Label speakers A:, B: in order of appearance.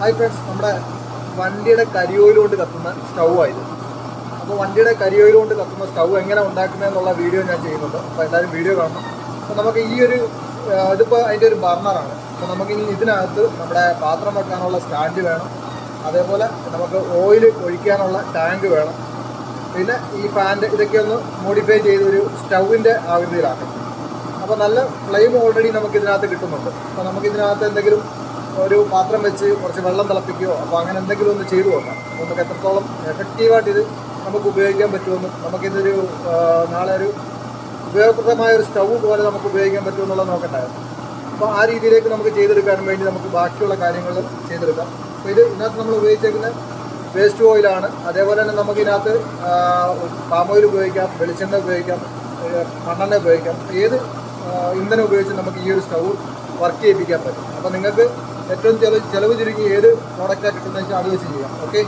A: Hi friends നമ്മുടെ വണ്ടിയുടെ കരിയോയിൽ കൊണ്ട് കത്തുന്ന സ്റ്റൗ ആയത് അപ്പോൾ വണ്ടിയുടെ കരിയോയിൽ കൊണ്ട് കത്തുന്ന സ്റ്റൗ എങ്ങനെ ഉണ്ടാക്കുന്നതെന്നുള്ള വീഡിയോ ഞാൻ ചെയ്യുന്നുണ്ട്. അപ്പോൾ എല്ലാവരും വീഡിയോ കാണണം. അപ്പോൾ നമുക്ക് ഈ ഒരു ഇതിപ്പോൾ അതിന്റെ ഒരു ബർണറാണ്. അപ്പോൾ നമുക്ക് ഇനി ഇതിനകത്ത് നമ്മുടെ പാത്രം വെക്കാനുള്ള സ്റ്റാൻഡ് വേണം. അതേപോലെ നമുക്ക് ഓയിൽ ഒഴിക്കാനുള്ള ടാങ്ക് വേണം. പിന്നെ ഈ ഫാന്റെ ഇതൊക്കെ ഒന്ന് മോഡിഫൈ ചെയ്തൊരു സ്റ്റൗവിന്റെ ആകൃതിയിലാക്കണം അപ്പോൾ നല്ല ഫ്ലെയിം ഓൾറെഡി നമുക്ക് ഇതിനകത്ത് കിട്ടുന്നുണ്ട്. അപ്പോൾ നമുക്ക് ഇതിനകത്ത് എന്തെങ്കിലും ഒരു പാത്രം വെച്ച് കുറച്ച് വെള്ളം തിളപ്പിക്കുകയോ അപ്പോൾ അങ്ങനെ എന്തെങ്കിലും ഒന്ന് ചെയ്തു നോക്കാം. നമുക്ക് എത്രത്തോളം എഫക്റ്റീവായിട്ട് ഇത് നമുക്ക് ഉപയോഗിക്കാൻ പറ്റുമെന്നും നമുക്കിതൊരു നാളെ ഒരു ഉപയോഗപ്രദമായ ഒരു സ്റ്റൗ പോലെ നമുക്ക് ഉപയോഗിക്കാൻ പറ്റുമെന്നുള്ളത് നോക്കണ്ടായിരുന്നു അപ്പോൾ ആ രീതിയിലേക്ക് നമുക്ക് ചെയ്തെടുക്കാൻ വേണ്ടി നമുക്ക് ബാക്കിയുള്ള കാര്യങ്ങൾ ചെയ്തെടുക്കാം. അപ്പോൾ ഇത് ഇതിനകത്ത് നമ്മൾ ഉപയോഗിച്ചേക്കുന്ന വേസ്റ്റ് ഓയിലാണ്. അതേപോലെ തന്നെ നമുക്ക് ഇതിനകത്ത് പാം ഓയിൽ ഉപയോഗിക്കാം വെളിച്ചെണ്ണ ഉപയോഗിക്കാം മണ്ണെണ്ണ ഉപയോഗിക്കാം. ഏത് ഇന്ധനം ഉപയോഗിച്ച് നമുക്ക് ഈ ഒരു സ്റ്റൗ വർക്ക് ചെയ്യിപ്പിക്കാൻ പറ്റും. അപ്പോൾ നിങ്ങൾക്ക് ഏറ്റവും ചെലവ് ചെലവ് ചുരുങ്ങി ഏത് പ്രോഡക്റ്റാണ് കിട്ടുന്നത് വെച്ചാൽ അത് വെച്ച് ചെയ്യാം. ഓക്കെ